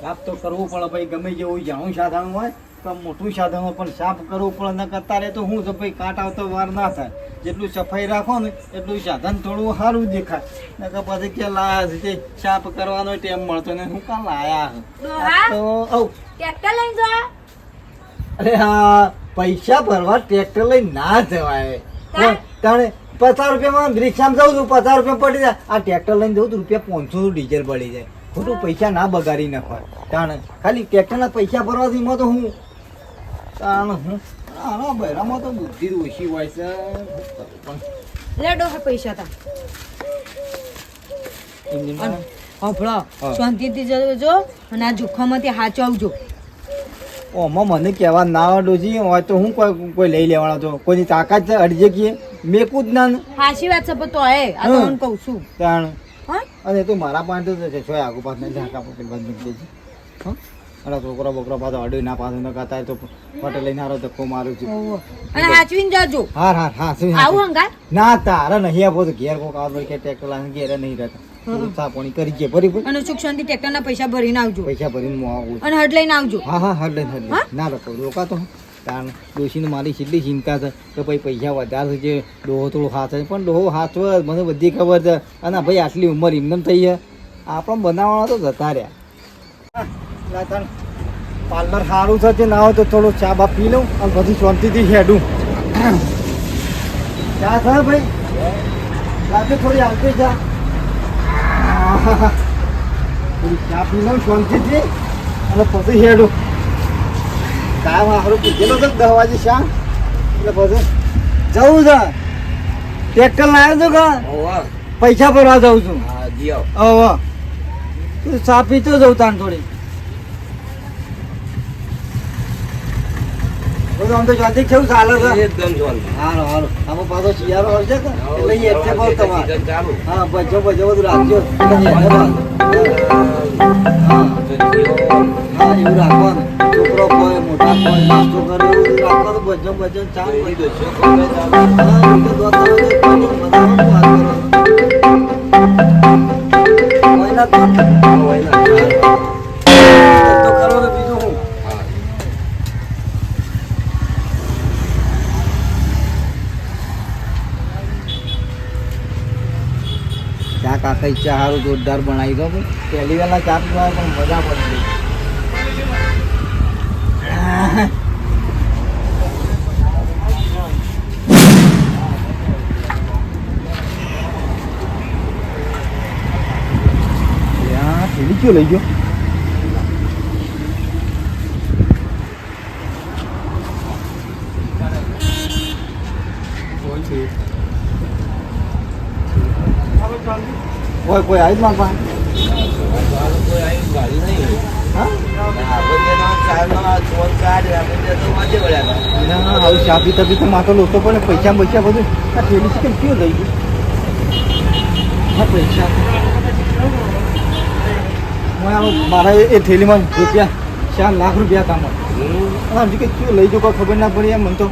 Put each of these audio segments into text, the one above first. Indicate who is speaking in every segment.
Speaker 1: સાફ તો કરવું પડે ભાઈ ગમે જેવું જાણું સાધન હોય તો મોટું સાધન હોય પણ સાફ કરવું પડે ન કરતા રહે તો હું તો ભાઈ કાટ આવતો વાર ના થાય. જેટલું સફાઈ રાખો ને એટલું સાધન થોડું સારું દેખાય. નકર પછી કે લાયા છે સાફ કરવાનો ટાઈમ મળતો ને હું કાં લાયા? તો
Speaker 2: ટ્રેક્ટર લઈને
Speaker 1: અરે હા પૈસા ભરવા ટ્રેક્ટર લઈને ના જવાય.
Speaker 2: તાણ?
Speaker 1: પચાસ રૂપિયામાં રિક્ષામાં જાઉં છું પચાસ રૂપિયા પડી જાય. આ ટ્રેક્ટર લઈને જવું તો રૂપિયા પાંચસો ડીઝલ પડી જાય. ખોટું પૈસા ના બગાડી નાખો તાણે ખાલી ટ્રેક્ટરના પૈસા ભરવાથી એમાં તો હું? તાણ હું? આના બહેરામાં તો બુદ્ધિ ઓછી હોય છે. પણ
Speaker 2: લે ડોહા પૈસા તા.
Speaker 1: હા.
Speaker 2: શાંતિથી જજો અને આ જોખમમાંથી હાચવજો
Speaker 1: ઓમાં મને કહેવા ના ડોજી હોય તો હું કોઈ કોઈ લઈ લેવાનો છો? કોઈની તાકાત છે? અડજે કીએ? મેકું જ ના ને.
Speaker 2: વાત છે પણ આ તો
Speaker 1: હા.
Speaker 2: હું કહું છું.
Speaker 1: તાણ
Speaker 2: હા
Speaker 1: અને તું મારા પાસે તો છે. છોય આગુ પાસે ઝાંકા પટેલ બંધ મૂકી દેજે. અને છોકરા બોકરા પાછો અડી ના પાસે ન કરતા તો પટેલ લઈને હારો ધક્કો મારું છું.
Speaker 2: અને હાચવીને જજો.
Speaker 1: હાર હાર હા
Speaker 2: આવું હંગાત?
Speaker 1: ના તારે નહીં આપો તો ઘેર કોક આવે કે ટ્રેક્ટર લાવીને ઘેર નહીં રહેતા. થોડું પાણી કરી કે ભરી
Speaker 2: અને સુખ શાંતિ ટ્રેક્ટરના પૈસા ભરીને આવજો.
Speaker 1: પૈસા ભરીને હું આવું
Speaker 2: અને હડ લઈને આવજો.
Speaker 1: હા હા હડ લઈને ના રખો રોકાતો હું. કારણ ડોશીને મારી કેટલી ચિંતા છે કે ભાઈ પૈસા વધારે છે ડોહો થોડો હાથ છે. પણ ડોહો હાથ મને બધી ખબર છે. અને ભાઈ આટલી ઉંમર એમને એમ થઈ છે. આપણે બનાવવાના તો જતા રહ્યા. પાર્લર સારું છે ના હોય તો થોડો ચા બા પી લઉં અને પછી શાંતિથી હેડું. ચા છે ભાઈ? રાતે થોડી આવતી ચા. થોડી ચા પી લઉં શાંતિથી અને પછી હેડું. કામ હારું પીધેલો છે દસ વાગે શા એટલે પછી જવું છે. ટ્રેક્ટર લાવ્યો છું કે પૈસા ભરવા જાઉં છું. હવે. તું ચા પીતો જવું તાન થોડી. બધું આમ તો કેવું ચાલે છે
Speaker 3: એકદમ જોવાનું.
Speaker 1: હારો હારો આમાં પાછો શિયાળો આવશે કે એટલે ઈ એટલે તમારે. હા બજો બજો બધું રાખજો. હા એવું રાખવાનું છોકરો કોઈ મોટા કોઈ નાસ્તો કરે એવું રાખવાનું બજો બજો ચા બજો.
Speaker 3: ચાલુ.
Speaker 1: હા, તો. કોઈના તો
Speaker 3: હોય ના.
Speaker 1: ધંધો કરો ને બીજું શું?
Speaker 3: હા.
Speaker 1: કાકા ચા સારું જોરદાર બનાવી દો ભાઈ. પહેલી વહેલા ચા પીવા પણ મજા પડી લઈ ગયો કોઈ કોઈ આવી માર પાસે
Speaker 3: આપણે જે તો
Speaker 1: માથો લોટો પણ પૈસા પૈસા બધું. આ થેલી છે કેમ કયો લઈ ગયું હા પૈસા મારા એ- થેલીમાં રૂપિયા ચાર લાખ રૂપિયા હતા મારે. હજી કંઈ કયો લઈ જો ખબર ના પડી એમ મને તો.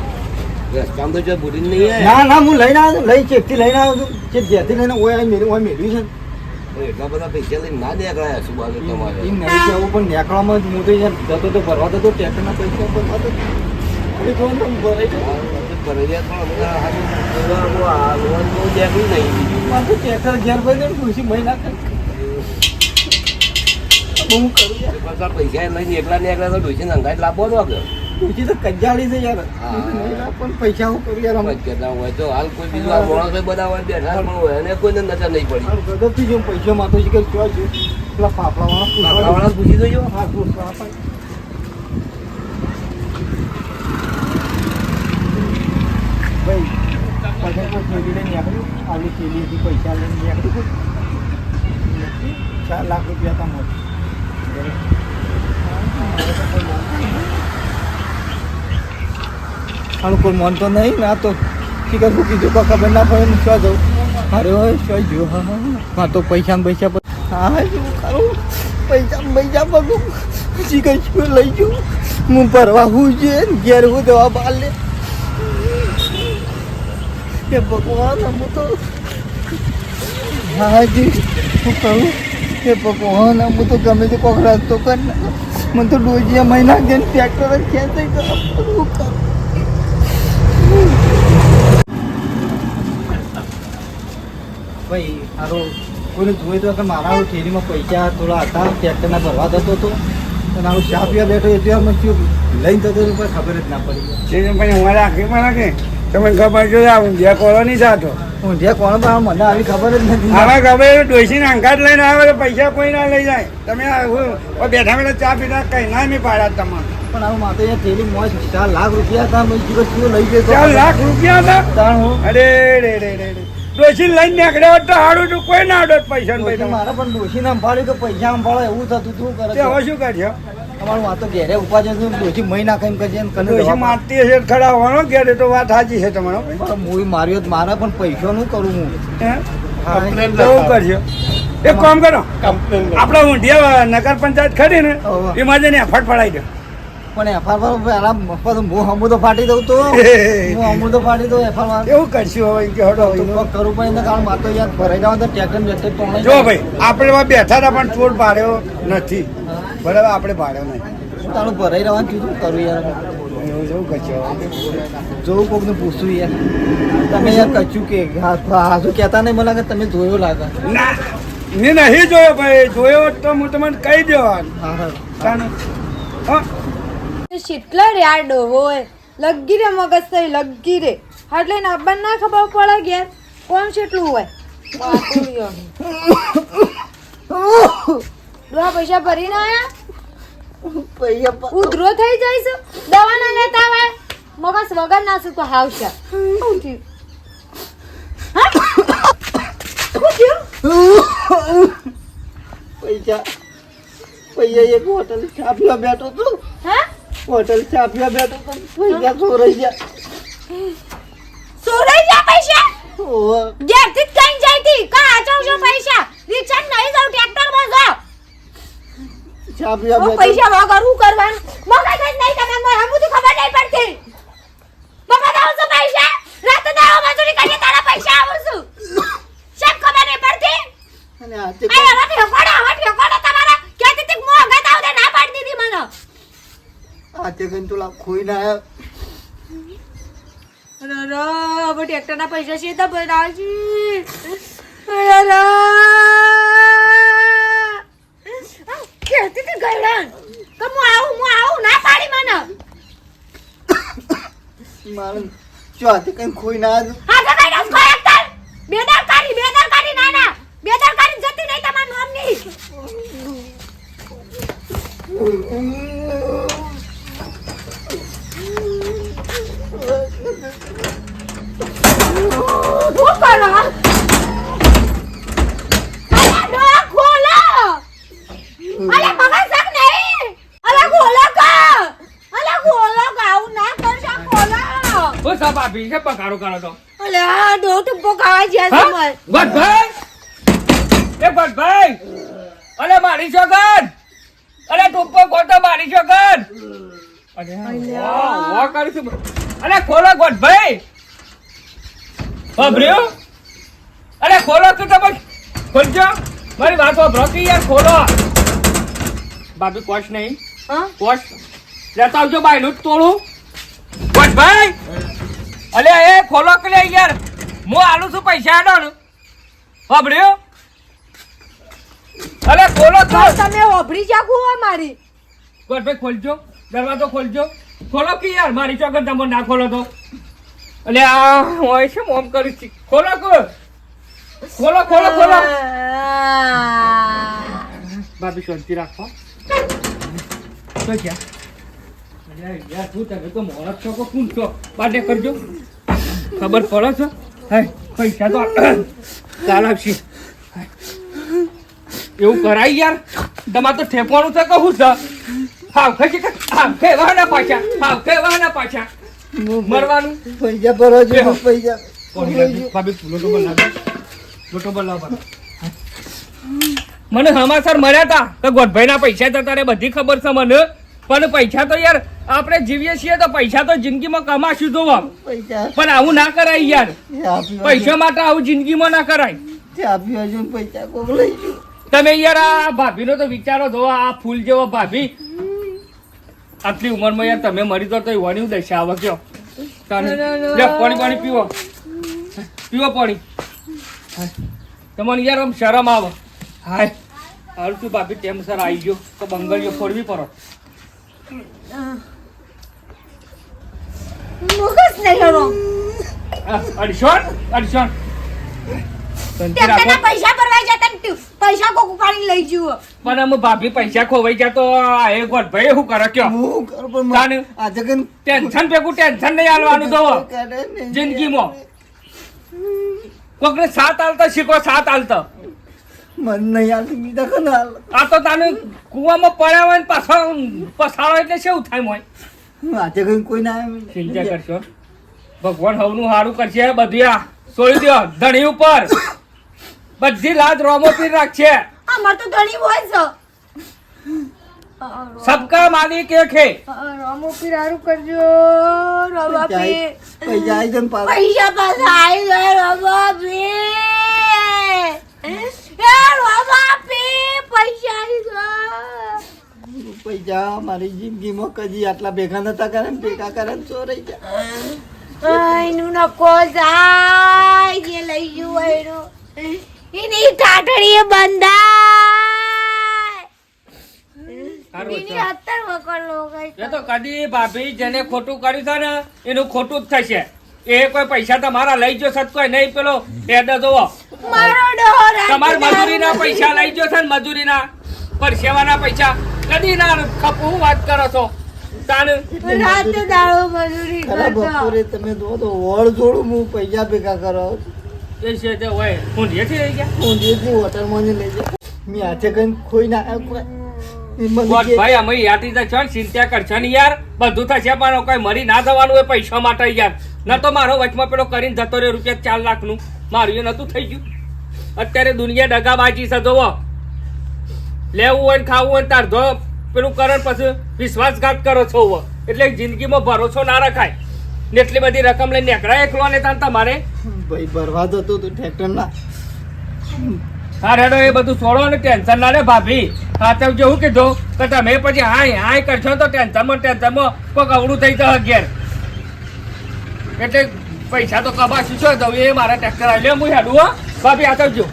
Speaker 3: રસ્તામાં તો જો નહીં
Speaker 1: ના ના હું લઈને આવ્યો. લઈ ચેકથી લઈને આવ્યો છું. ચેક ઘેરથી લઈને ઓય મેળવ્યું છે
Speaker 3: એટલા બધા પૈસા લઈને ના નીકળાયા શું બાજુ તમારે?
Speaker 1: એ નહીં કે પણ નીકળવામાં જ હું તો જતો તો ભરવા જતો ટેક્ટરના પૈસા ભરવા તો.
Speaker 3: પૈસા લઈને એકલા ને એકલા તો ડોસી નંગાઈ લાવવો ન કે
Speaker 1: તો કંજાળી છે યાર. પણ પૈસા હું કરું યાર
Speaker 3: કેટલા હોય તો હાલ કોઈ બીજું આ માણસો બધા હોય બેઠા પણ હોય અને કોઈને નજર નહીં પડી.
Speaker 1: ગદરથી જો પૈસા માથો છે કે શું છે પેલા ફાફડા
Speaker 3: વાળા પૂછી જોજો
Speaker 1: હા પૂછવા ભાઈ પછી કોઈ થેલી લઈને નીકળ્યું? આવી પૈસા લઈને નીકળ્યું ચાર લાખ રૂપિયા હતા મળે કોઈ મન તો નહીં, ના તો શીખર શું કીધું ખબર ના પડે શું જવું અરે હોય શું જો હા હા તો પૈસા પૈસા હા શું કરું? પૈસા પૈસા પગું કઈ શું લઈ જઉં? હું ભરવા હું છે ઘેર હું દવા બહાર લે. એ ભગવાન હું તો હા જી, શું કરું? એ ભગવાન હું તો ગમે તે કોક રસ્તો કર મને તો ડોજીયા મહિના દે ટ્રેક્ટર ખેંચાઈ ગયો. શું કરું? ભાઈ હારો કોઈને જોઈ તો કે મારા થેલીમાં પૈસા થોડા હતા, ટ્રેક્ટરના ભરવા જતો હતો. અને ચા પીવા બેઠો એટલે અમે લઈને હતો પણ ખબર જ ના પડી.
Speaker 4: ભાઈ અમારે આખી માં નાખે તમે ખબર જો આવું જે કોલો નહીં જાતો.
Speaker 1: જે કોણ પણ મને આવી ખબર જ નથી.
Speaker 4: હવે ખબર ડોસી ને અંગાત લઈને આવે તો પૈસા કોઈ ના લઈ જાય. તમે બેઠા બેઠા ચા પીતા કઈ ના નહીં પાડ્યા તમારે
Speaker 1: પણ આવું માતો થેલી મોજ ચાર લાખ રૂપિયા હતા મેં કીધું કયો લઈ ગયો
Speaker 4: ચાર લાખ રૂપિયા હતા?
Speaker 1: તાણ હું.
Speaker 4: અરે રે રે રે રે ડોસી લઈને નીકળ્યા તો હાડું તું કોઈ ના આવડત પૈસા. ને
Speaker 1: મારે પણ ડોશીને સંભાળ્યું તો પૈસા સંભાળો એવું થતું શું કરે
Speaker 4: હવે શું કરશો
Speaker 1: અમારું વાતો ઘેરે ઉપા જતું ડોશી મહી નાખે એમ
Speaker 4: ડોસી મારતી હશે તો ખડા તો વાત સાચી છે તમારો.
Speaker 1: મૂવી માર્યો તો મારે પણ પૈસા નું કરું હું.
Speaker 4: હે?
Speaker 1: હા,
Speaker 4: એક કામ કરો. આપણા ઊંધિયા નગર પંચાયત ખરી ને. એમાં જઈને એફર્ટ પડાવી દો.
Speaker 1: પણ એફઆર પેલા મફત હું અમુ તો ફાટી દઉં તો? હું અમુ તો ફાટી દઉં એફઆર
Speaker 4: એવું કરશું હવે કે હડો
Speaker 1: કરું પણ કરવું પડે ને કારણ મારે તો યાર ભરાઈ જવા તો ટેકન તોણે
Speaker 4: જો ભાઈ આપણે બેઠા હતા પણ ચોર પાડ્યો નથી. બરાબર આપણે ભાડે નહીં.
Speaker 1: તારું ભરાઈ રહેવાનું કીધું? કરું યાર.
Speaker 4: એવું જેવું
Speaker 1: કોકને પૂછું યાર. તમે યાર કચ્યું કે હાજુ કહેતા નહીં મને તમે જોયું લાગે.
Speaker 4: ના મેં નહીં જોયો ભાઈ. જોયો તો હું તમને કહી દેવાનું.
Speaker 1: હા હા.
Speaker 4: કારણ
Speaker 2: શીતલા રે આ ડોવો હોય લગી રે મગજ થઈ લગી રે. એટલે ને ના ખબર પડે યાર કોણ છેટલું હોય. ડોહા પૈસા ભરીને આયા? ઉધરો થઈ જાય દવાના દવા ના લેતા હોય મગજ વગર નાસું તો હાવશે. શું થયું?
Speaker 1: પૈસા પૈસા એક હોટલ છાપિયા બેઠો તો હોટલ છાપિયા બેઠો તો પૈસા ચોરાઈ ગયા.
Speaker 2: સોરાઈ ગયા પૈસા. ઘેરથી કઈ જાય તી કા આચવજો પૈસા? રિક્ષા નહીં જાવ ટ્રેક્ટરમાં જાવ
Speaker 1: ચા પીવા બેઠો
Speaker 2: પૈસા વગર હું કરવાનું? મગજ જ નહીં તમે મને હમું તો ખબર નહીં પડતી. મગજ આવું છું પૈસા? રાતે દાવા મજૂરી કરીએ તારા પૈસા આવું છું. શેમ ખબર નહીં પડતી?
Speaker 1: અને આજે
Speaker 2: આય હવે હકોડા હટ હકોડા તમારા. કહેતી તી મો ગત આવદે ના પાડી દીધી મને.
Speaker 1: આજે કઈ તુલા ખોઈ ના આવ્યો.
Speaker 2: અરે બટ એકટાના પૈસા છે તો ભરાજી અરે કહેતી તી ગયડન કે હું આવું હું આવું ના પાડી મને.
Speaker 1: મારે જો આજે કઈ ખોઈ ના આવ્યો
Speaker 2: હા તો કઈ રસ કોઈ એકતર બેદરકારી બેદરકારી ના ના. બેદરકારી જતી નહીં તમાર નામની શું કરો અરે ડોર ખોલો અરે મગજ સક નહીં અરે ખોલો કા અરે ખોલો કા આવું ના કરશો ખોલો
Speaker 5: ઓ સાહેબ ભાભી છે પકારો કરો તો.
Speaker 2: અલે આ દો ટુપ્પો ખાવા જ્યા છે મર
Speaker 5: ગોઠભાઈ? એ ગોઠભાઈ અરે મારી છોકર. અલે ટુપ્પો ગોટો મારી છોકર. અરે વાહ કરીશું અલે ખોલો ગોઠભાઈ. બાબર્યો અરે ખોલો તું તમે ખોલજો. મારી વાતો ભ્રોકી યાર ખોલો. ભાભી કોશ નહીં.
Speaker 2: હા?
Speaker 5: કોશ. લેતા આવજો જ તોડું. ગોઠભાઈ. અલે એ ખોલો કે લે યાર? હું આલું છું પૈસા આડો બાબર્યો અલે ખોલો
Speaker 2: તમે ઓભરી જાગુ મારી.
Speaker 5: ગોઠભાઈ ખોલજો. દરવાજો ખોલજો. ખોલો કે યાર? મારી ચોકર તમે ના ખોલો તો. અલે આ હોય છે મોમ કરી છે. ખોલો ખોલો ખોલો ખોલો. ભાભી શાંતિ રાખો. તો ક્યાં યાર તું તમે તો મોરત છો કે કોણ છો? બાટે કરજો ખબર પડે છે? હે પૈસા તો કાલ આવશે એવું કરાય યાર? તમારે તો ઠેપવાનું છે કહું છે? હાવ ખસી હાવ ખેવાના પાછા હાવ ખેવાના પાછા. મરવાનું?
Speaker 1: પૈસા ભરો છો પૈસા.
Speaker 5: ભાભી લોટો બનાવ લોટો બનાવ મને હમાસર મર્યા હતા તો. ગોઠભાઈ ના પૈસા જતા રે બધી ખબર છે મને. પણ પૈસા તો યાર આપણે જીવીએ છીએ તો પૈસા તો જિંદગીમાં કમાશું તો. પણ આવું ના કરાય યાર. પૈસા માટે આવું જિંદગીમાં ના કરાય.
Speaker 1: પૈસા કોક લઈ
Speaker 5: તમે યાર આ ભાભીનો તો વિચારો જો આ ફૂલ જેવો ભાભી. આટલી ઉંમરમાં યાર તમે મરી તો તોય વણી દશા આવે કયો? પાણી પાણી પીવો. પીવો પાણી. તમને યાર આમ શરમ આવે. હાય. હાલ તું ભાભી ટેમ સર આવી ગયો. તો બંગડીઓ ફોડવી પડો.
Speaker 2: મુકસ નહીં હરો
Speaker 5: આ, અડસોન અડસોન શાંતિ રાખો
Speaker 2: તેમના પૈસા ભરવા જતા પૈસા કોક ઉપાડી લઈ જુઓ
Speaker 5: પણ અમે ભાભી પૈસા ખોવાઈ ગયા તો આ એક વાર ભાઈ શું કરે કયો
Speaker 1: હું કરું પણ
Speaker 5: તાને?
Speaker 1: મા-
Speaker 5: ટેન્શન ભેગું ટેન્શન નહીં આલવાનું તો જિંદગીમાં કોકને સાત આલતા શીખો સાત આલતા
Speaker 1: મન નહીં આવતી બીજા કોને
Speaker 5: આ તો તને કુવામાં પડ્યા હોય ને પાછો પસાડો એટલે શું થાય મોય?
Speaker 1: આજે કઈ કોઈ ના
Speaker 5: ચિંતા કરશો. ભગવાન હવનું સારું કરશે બધું આ છોડી દો ધણી ઉપર. બધી લાજ રોમો પીર રાખશે.
Speaker 2: અમાર તો ધણી હોય છે
Speaker 5: સબકા માલિક એક હે.
Speaker 2: પીર હારું કરજો રોમો પીર.
Speaker 1: પૈસા આવી જાય
Speaker 2: પૈસા પાછા આવી ગયા રોમો પી એ રવા પી પૈસા
Speaker 1: મારી જિંદગીમાં કદી આટલા ભેગા નતા કરે ભેગા કરે ચોરાઈ ગયા.
Speaker 2: એનું નકો જાય જે લઈ ગયું એનું. એની ટાટડીએ બંધાય.
Speaker 5: કદી ભાભી જેને ખોટું કર્યું છે ને એનું ખોટું જ થશે. એ કોઈ પૈસા તમારા લઈ જો કોઈ નહીં પેલો હેડ જોવો. તમારા મજૂરીના પૈસા લઈ જો છે ને મજૂરીના પરસેવાના પૈસા. કદી ના ખપું વાત કરો છો?
Speaker 1: બપોરે તમે તો વળ જોડું હું પૈસા ભેગા કરો.
Speaker 5: એ છે તે હોય. ગયા?
Speaker 1: હોટલમાં લઈ જાય. મેં આજે કઈ ખોઈ ના એ મને
Speaker 5: ભાઈ અમે યાદી તો છો ને ચિંતા કરશો ને યાર. બધું થશે પણ કોઈ મરી ના થવાનું એ પૈસા માટે યાર. ન તો મારો વચમાં પેલો કરીને જતો રહ્યો રૂપિયા ચાર લાખનું. મારું એ નહોતું થઈ ગયું. અત્યારે દુનિયા ડગાબાજી છે જોવો. લેવું હોય ને ખાવું હોય તાર ધો પેલું કરે પછી વિશ્વાસઘાત કરો છો. એટલે જિંદગીમાં ભરોસો ના રખાય. ને એટલી બધી રકમ લઈને નીકળાય એકલો ને તાન તમારે?
Speaker 1: ભાઈ ભરવા જતો તો ટ્રેક્ટર ના.
Speaker 5: હા રેડો એ બધું છોડો ને ટેન્શન ના લે ભાભી. હા જેવું કીધું કે તમે પછી હાય હાય કરશો તો ટેન્શનમાં ટેન્શનમાં કોઈ અવડું થઈ જશે ઘેર એટલે પૈસા તો કબાશું છો, તો એ મારા ટ્રેક્ટર આવી. લે હું હેડું, હો. ભાભી, આ કરજો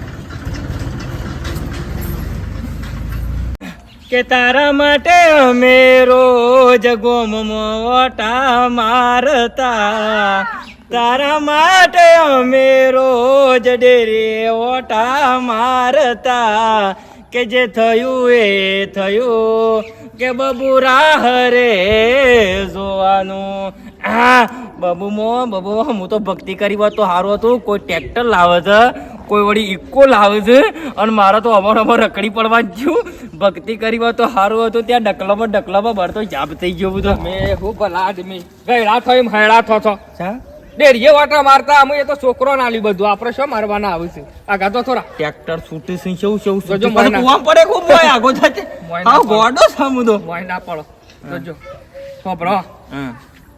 Speaker 6: કે તારા માટે અમે રોજ ગોમ ઓટા મારતા. તારા માટે અમે રોજ ડેરે ઓટા મારતા. કે જે થયું એ થયું, કે બબુરા હરે જોવાનું. આ બબુ મો બબુ હું તો ભક્તિ કરી હોત તો સારું હતું. કોઈ ટ્રેક્ટર લાવે છે કોઈ વળી ઇકો લાવે છે અને મારે તો અમર અમર રકડી પડવા જ ગયું ભક્તિ કરી હોત તો સારું હતું. ત્યાં ડકલામાં ડકલામાં ભરતો જાપ થઈ ગયો બધો.
Speaker 5: મેં હું ભલા આદમી. ગયડા થયો એમ હેડા થો છો.
Speaker 6: શા?
Speaker 5: ડેરીએ વાટા મારતા અમે એ તો છોકરો ના લી બધું. આપણે શું મારવાના આવે છે? આગા તો થોડા.
Speaker 6: ટ્રેક્ટર છૂટી છે શું કેવું
Speaker 5: જોજો
Speaker 6: છૂટી
Speaker 5: મોયના.
Speaker 6: કુવા પડે ખૂબ મોય આગો જાતે
Speaker 5: મોયના
Speaker 6: ગોડો સમુદો
Speaker 5: મોય ના પડો જોજો. ખબરો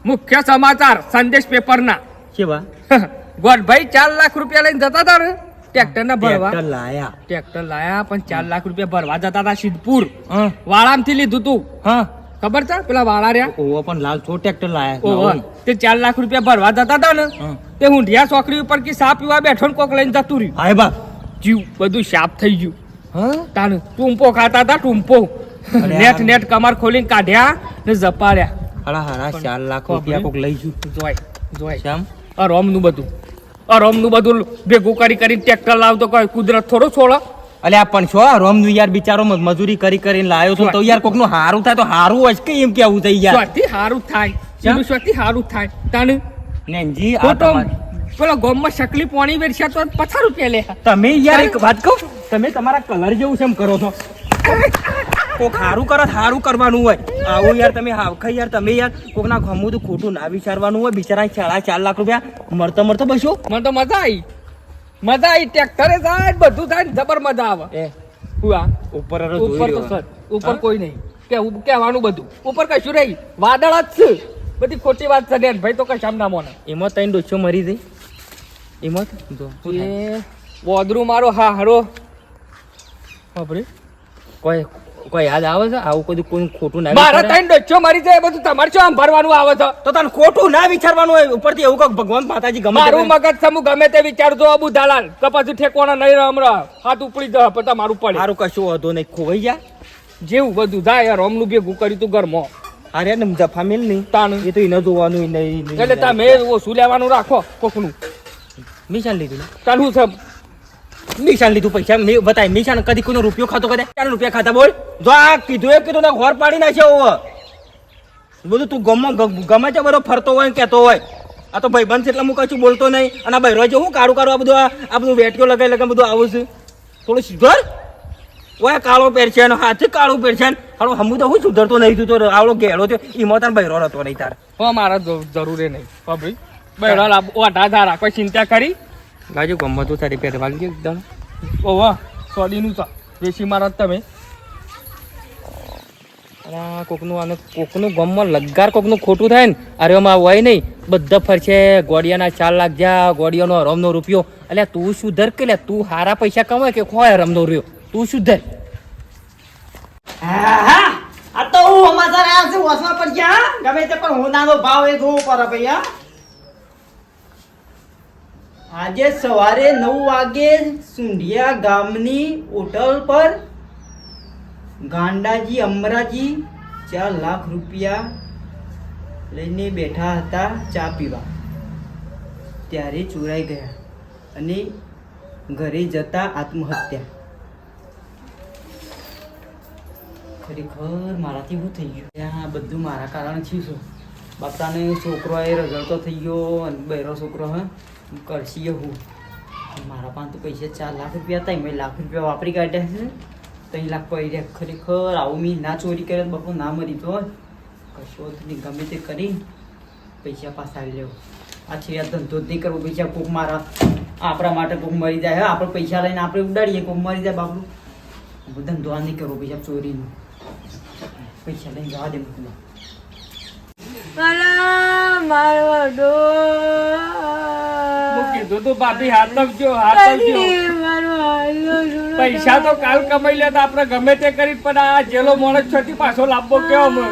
Speaker 5: મુખ્ય સમાચાર સંદેશ પેપરના.
Speaker 6: છે બા
Speaker 5: ગોડભાઈ ચાર લાખ રૂપિયા લઈને જતા હતા ને? ટ્રેક્ટર ને ભરવા.
Speaker 6: લાયા.
Speaker 5: ટ્રેક્ટર લાયા પણ ચાર લાખ રૂપિયા ભરવા જતા હતા સિદ્ધપુર. વાળામથી લીધું તું.
Speaker 6: હા.
Speaker 5: ખબર છે? પેલા વાળા રહ્યા.
Speaker 6: ઓવો પણ લાલ છો ટ્રેક્ટર લાયા.
Speaker 5: તે ચાર લાખ રૂપિયા ભરવા જતા હતા ને. તે હુંઢિયા છોકરી ઉપર કે સાપ પીવા બેઠો ને કોક લઈને જતું રહ્યું.
Speaker 6: હાય બા
Speaker 5: જીવ બધું શાપ થઈ ગયું.
Speaker 6: હા?
Speaker 5: તાન ટૂંપો ખાતા હતા ટૂંપો. નેટ નેટ કમર ખોલીને કાઢ્યા ને જપાડ્યા.
Speaker 6: હરા હરા ચાર લાખ રૂપિયા કોક લઈ જુ
Speaker 5: જોય જોય.
Speaker 6: શ્યામ?
Speaker 5: આ રોમનું બધું. આ રોમનું બધું ભેગું કરી કરીને ટ્રેક્ટર લાવતો કોઈ કુદરત થોડો છોડો.
Speaker 6: અલે આ પણ છો રોમનું યાર બિચારો મજૂરી કરી કરીને લાયો છો. તો યાર કોકનું હારું થાય તો હારું હોય કે એમ કેવું થઈ યાર
Speaker 5: સ્વાથી હારું થાય. સ્વાથી હારું થાય. તાને
Speaker 6: નેનજી આ તો
Speaker 5: પેલો ગોમમાં શકલી પાણી વેરશે તો પચાસ રૂપિયા લે
Speaker 6: તમે યાર એક વાત કહું? તમે તમારા કલર જેવું છે એમ કરો છો. કોક હારું કરે સારું હારું કરવાનું હોય. આવું યાર તમે હાવખા યાર તમે યાર કોક ના ગમું તો ખોટું ના વિચારવાનું હોય. બિચારા સાડા ચાર લાખ રૂપિયા મળતો મળતો બસો.
Speaker 5: મને તો મજા આવી મજા આવી ટ્રેક્ટરે જાય બધું થાય જબર મજા આવે.
Speaker 6: એ.
Speaker 5: હું આ?
Speaker 6: ઉપર
Speaker 5: ઉપર તો સર ઉપર કોઈ નહીં. કેવું કહેવાનું બધું. ઉપર કશું નહીં. વાદળ જ છે. બધી ખોટી વાત છે ડેન ભાઈ તો કશામ ના મોને
Speaker 6: એમાં ત્રણ ડોચ્યો મરી જઈ એમાં જો
Speaker 5: એ બોદરું મારો હા હારો બાપરે.
Speaker 6: કોઈ કોઈ યાદ આવે છે? આવું કોઈ કોઈ ખોટું ના
Speaker 5: મારા? ત્રણ ડચ્ચો મરી જાય બધું તમારે શું આમ ભરવાનું આવે છે?
Speaker 6: તો તને ખોટું ના વિચારવાનું હોય ઉપરથી એવું કહો ભગવાન માતાજી ગમે
Speaker 5: મારું મગજ સમૂહ ગમે તે વિચારજો અબુ દાલાલ તો પછી ઠેકવાના નહીં રમ રહ હાથ ઉપડી જવા પણ તમારું પડે.
Speaker 6: મારું કશું વધો નહીં ખોવાઈ જા.
Speaker 5: જેવું બધું થાય યાર રોમનું ભેગું કર્યું તું ઘરમાં.
Speaker 6: અરે ને જફા મિલ નહીં.
Speaker 5: તાણ.
Speaker 6: એ તો એને જોવાનું નહીં.
Speaker 5: એટલે તમે શું લેવાનું રાખો કોકનું.
Speaker 6: નિશાન લીધું?
Speaker 5: ચાલુ છે?
Speaker 6: નિશાન લીધું પૈસા. મેં, બતાય, નિશાન કદી કોઈનો રૂપિયો ખાતો કદે ચાર રૂપિયા ખાતા બોલ. જો આ કીધું એ, કીધું ઘર પાડી નાખ્યો બધું તું ગમે ગમે તે બધો ફરતો હોય કહેતો હોય. આ તો ભાઈ બંધ છે એટલે હું કશું બોલતો નહીં. અને ભાઈ રોજ હું કાળું કાળું આ બધું આ બધું વેટકો લગાવી લગાવી બધું આવું છે. થોડું સુધર ઓય કાળો પહેરશે હાથે કાળું પહેરશે હાલો, હમું તો હું સુધરતો નહીં, તું તો આવડો ગેળો થયો. એમાં તાર બૈરો રહેતો નહીં તાર.
Speaker 5: મારા જરૂરી નહીં. બાપરી બહેરા ઓઢા ધારા. કોઈ ચિંતા કરી?
Speaker 6: ગાજુ ગમે તો તારી પહેરવા ગયું એકદમ.
Speaker 5: ઓવા સોડીનું છે વેસી મારા તમે.
Speaker 6: આ કોકનું આને કોકનું ગમમાં લગાર કોકનું ખોટું થાય ને અરે એમાં હોય નહીં. બધા ફરશે ગોડિયાના ચાર લાખ જા ગોડિયાનો હરમનો રૂપિયો. એટલે તું સુધર કે તું હારા પૈસા કમાય કે ખોય હરમનો રૂપિયો? તું સુધર
Speaker 7: આ તો હું અમારા છે પર ગયા ગમે તે પણ હોનાનો ભાવ એ જોવો પર ભૈયા આજે સવારે નવ વાગે સુંઢિયા ગામની હોટલ પર ગાંડાજી, અમરાજી ચાર લાખ રૂપિયા લઈને બેઠા હતા ચા પીવા. ત્યારે ચોરાઈ ગયા અને ઘરે જતા આત્મહત્યા. ખરેખર મારાથી શું થઈ ગયું? ત્યાં બધું મારા કારણે થયું છે. બાપાને છોકરો એ રઝળતો થઈ ગયો અને બહેરો છોકરો, હે. કરશીએ હું. મારા પાસે તો પૈસા ચાર લાખ રૂપિયા હતા મેં લાખ રૂપિયા વાપરી કાઢ્યા છે. ત્રણ લાખ પડી રહ્યા ખરેખર. આવું મેં ના ચોરી કરે બાપુ ના મરી તો. કશો નહીં, ગમે તે કરી પૈસા પાછા લેવો આ છે ધંધો જ નહીં કરવો, પૈસા કોક મારા આપણા માટે કોક મરી જાય. હે, આપણે પૈસા લઈને આપણે ઉડાડીએ, કોક મરી જાય બાપડું ધંધો આ નહીં કરવો, પૈસા ચોરીનો. પૈસા લઈને જવા દે મૂકવા
Speaker 2: મારા મારો
Speaker 5: તો ભાભી હાથ લખજો હાથ આપજો
Speaker 2: મારો
Speaker 5: પૈસા તો કાલ કમાઈ લેતા આપણે ગમે તે કરી પણ આ જેલો માણસ છતી પાછો લાવવો કેવો મને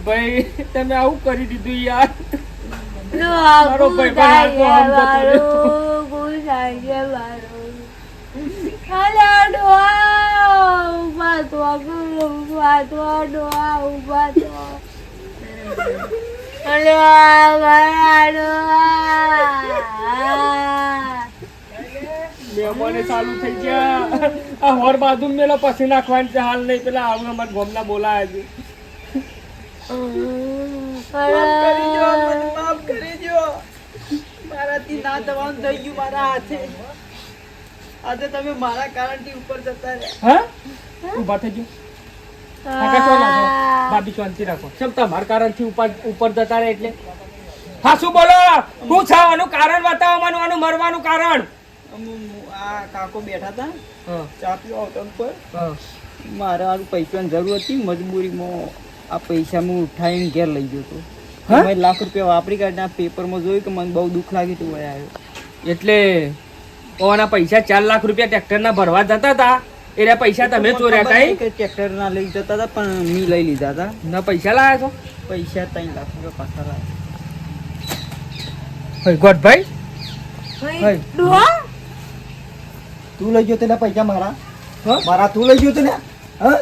Speaker 5: ભાઈ તમે આવું કરી દીધું યાર. મારો ભાઈ પણ
Speaker 2: થાય અલા ઊભા તો ઊભા તો ઊભા તો
Speaker 5: મહેમાને ચાલુ થઈ ગયા. આ હોર બાજુ મેલો પછી નાખવાની હાલ નહીં. પેલા આવું અમારા ગોમના બોલાયા છે.
Speaker 7: આજે તમે મારા કારણથી ઉપર જતા રહ્યા.
Speaker 5: હા? ઊભા થઈ ગયો શું લાગો? ભાભી શાંતિ રાખો. ચમ તમારા કારણથી ઉપર ઉપર જતા રહે એટલે? હા શું બોલો! શું છે? આનું કારણ બતાવો મને આનું મરવાનું કારણ.
Speaker 7: આ કાકો બેઠા હતા. ચા પીવા હોટલ પર મારે હારું પૈસાની જરૂર હતી. મજબૂરીમાં આ પૈસા હું ઉઠાવીને ઘેર લઈ ગયો હતો. મેં લાખ રૂપિયા વાપરી કાઢીને આ પેપરમાં જોયું કે મને બહુ દુઃખ લાગ્યું હતું આવ્યો.
Speaker 5: એટલે ઓના પૈસા ચાર લાખ રૂપિયા ટ્રેક્ટરના ભરવા જતા હતા. એના પૈસા તમે ચોર્યા હતા
Speaker 7: કે ટ્રેક્ટર ના લઈ જતા હતા પણ મી લઈ લીધા હતા.
Speaker 5: ના પૈસા લાયા છો?
Speaker 7: પૈસા ત્રણ લાખ રૂપિયા પાછા લાયા.
Speaker 5: હઈ.
Speaker 7: તું લઈ ગયો તેના પૈસા મારા?
Speaker 5: હા?
Speaker 7: મારા તું લઈ ગયો તેને? હા?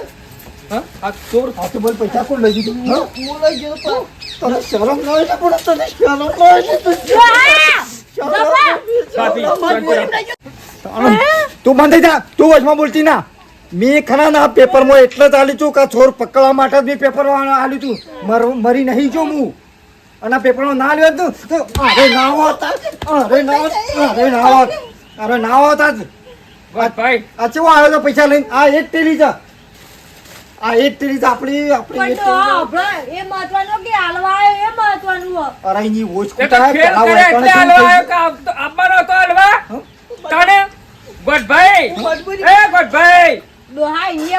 Speaker 5: હા? આ ચોર
Speaker 7: બોલ પૈસા કોણ લઈ ગયું હું? લઈ ગયો તને શરમ ન હોય ને પણ તને શરમ ન હોય ને તું બંધ જા. તું વચમાં બોલતી ના. મેં ખરા ના પેપરમાં એટલે જ આલી છું કે ચોર પકડવા માટે જ મેં પેપર આલ્યું છું મરી નહીં જો હું. અને પેપરમાં ના લ્યો તો અરે ના હોત. અરે ના હોત. અરે ના હોત. અરે ના હોત આજ.
Speaker 5: ભાઈ.
Speaker 7: આ ચેવો આવ્યો તો પૈસા લઈને? આ એક ટેલી છે. આ એક ટેલી આપણી આપણી
Speaker 2: એ મહત્વનું કે હાલવા આવ્યો એ મહત્વનું
Speaker 7: અરે એની ઓછ
Speaker 5: કુટા
Speaker 7: પેલા શું
Speaker 5: હાલવા આવ્યો કે આપ તો આપવાનો હાલવા? તને ગોઠભાઈ એ
Speaker 2: ગોઠભાઈ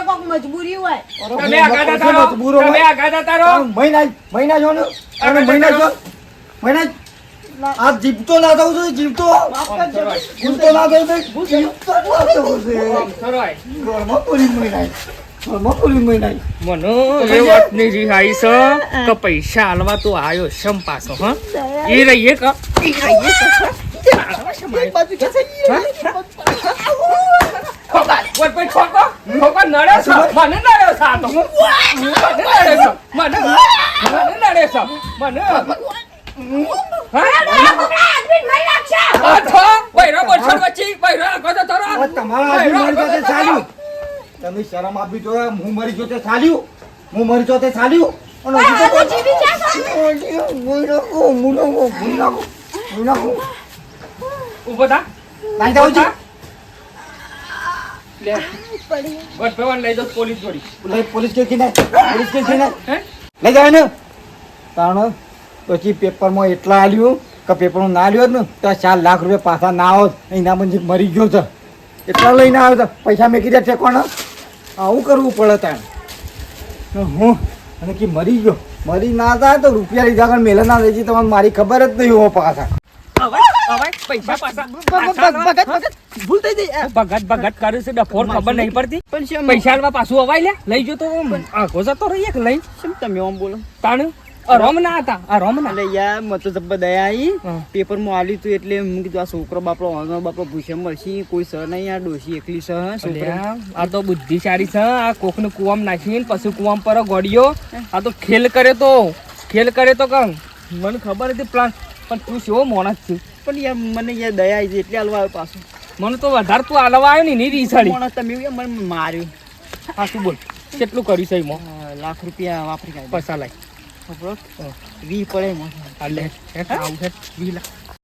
Speaker 2: કોક મજબૂરી હોય.
Speaker 5: તમે આઘાત તારો? તમે
Speaker 1: હોય.
Speaker 5: તારો?
Speaker 1: મહિના મહિના જો ને. અને મહિના જો. મહિના આ જીવતો ના થવું જોઈએ જીવતો. જીવતો ના થવું જોઈએ જીવતો ના થવું જોઈએ. ઘરમાં પૂરી મહિના ઘરમાં મહિના
Speaker 5: મને એ વાતની રિહાઈ છે કે પૈસા હાલવા તો આવ્યો શમ પાછો હા? એ રહીએ કે? રહીએ
Speaker 1: તમારા તમે શરમ આપી તો હું મરી જો તે ચાલ્યું હું મરી જો તે ચાલ્યું અને
Speaker 2: જીવી.
Speaker 5: ઊભો થા.
Speaker 1: નાઈ જાઉં છું.
Speaker 5: લે. ગોટ ભગવાન લઈ જાવ પોલીસ જોડી
Speaker 1: પોલીસ- પોલીસ કે નાખ, પોલીસ કે નાખ. લઈ જાય ને કારણ પછી પેપરમાં એટલા આલ્યું કે પેપરમાં ના લ્યો ને તો ચાર લાખ રૂપિયા પાછા ના આવત. એના મને મરી ગયો છે એટલા લઈને આવ્યો તો. પૈસા મેં કીધા છે કોણ? આવું કરવું પડે તાણ. હું અને કે મરી ગયો. મરી ના થાય તો રૂપિયા લીધા કારણ મેલા ના લેજી તમને મારી ખબર જ નહીં હો પાછા.
Speaker 5: પૈસા પાછા.
Speaker 6: ભૂલ થઈ જઈ
Speaker 5: ભગત ભગત કરે છે ડફોર ખબર નહીં પડતી.
Speaker 6: પણ શેમ?
Speaker 5: પૈસા પાછું અવાય લે લઈ જતો તો. આખો જતો રહીએ લઈ?
Speaker 6: શું તમે આમ બોલો?
Speaker 5: તાણ? રોમ ના હતા આ રોમ ના
Speaker 6: એટલે યાર મત તો દયા આવી પેપરમાં આલ્યું તું એટલે હું કીધું આ છોકરો બાપડો આનો બાપડો ભૂસે મળશે કોઈ સર નહીં આ ડોશી એકલી છોકરો.
Speaker 5: આ તો બુદ્ધિશાળી છે આ કોકનું કુવામ નાખીને પછી કુવામ પર ગોડિયો આ તો ખેલ કરે તો ખેલ કરે તો કમ. મને ખબર હતી પ્લાન પણ તું શેવો માણસ છું?
Speaker 6: પણ યાર મને યાર દયા આવી એટલે હાલવા આવ્યો પાછું.
Speaker 5: મને તો વધારે તું આલવા આવ્યો ને ની રીસાડી
Speaker 6: માણસ તમે મને માર્યું.
Speaker 5: હા શું બોલ કેટલું કર્યું છે એમાં?
Speaker 6: લાખ રૂપિયા વાપરી કાઢ્યા.
Speaker 5: પૈસા લાય.
Speaker 6: વી પડે એમાં
Speaker 5: આ લે હેઠ આવું હેઠ વી લાખ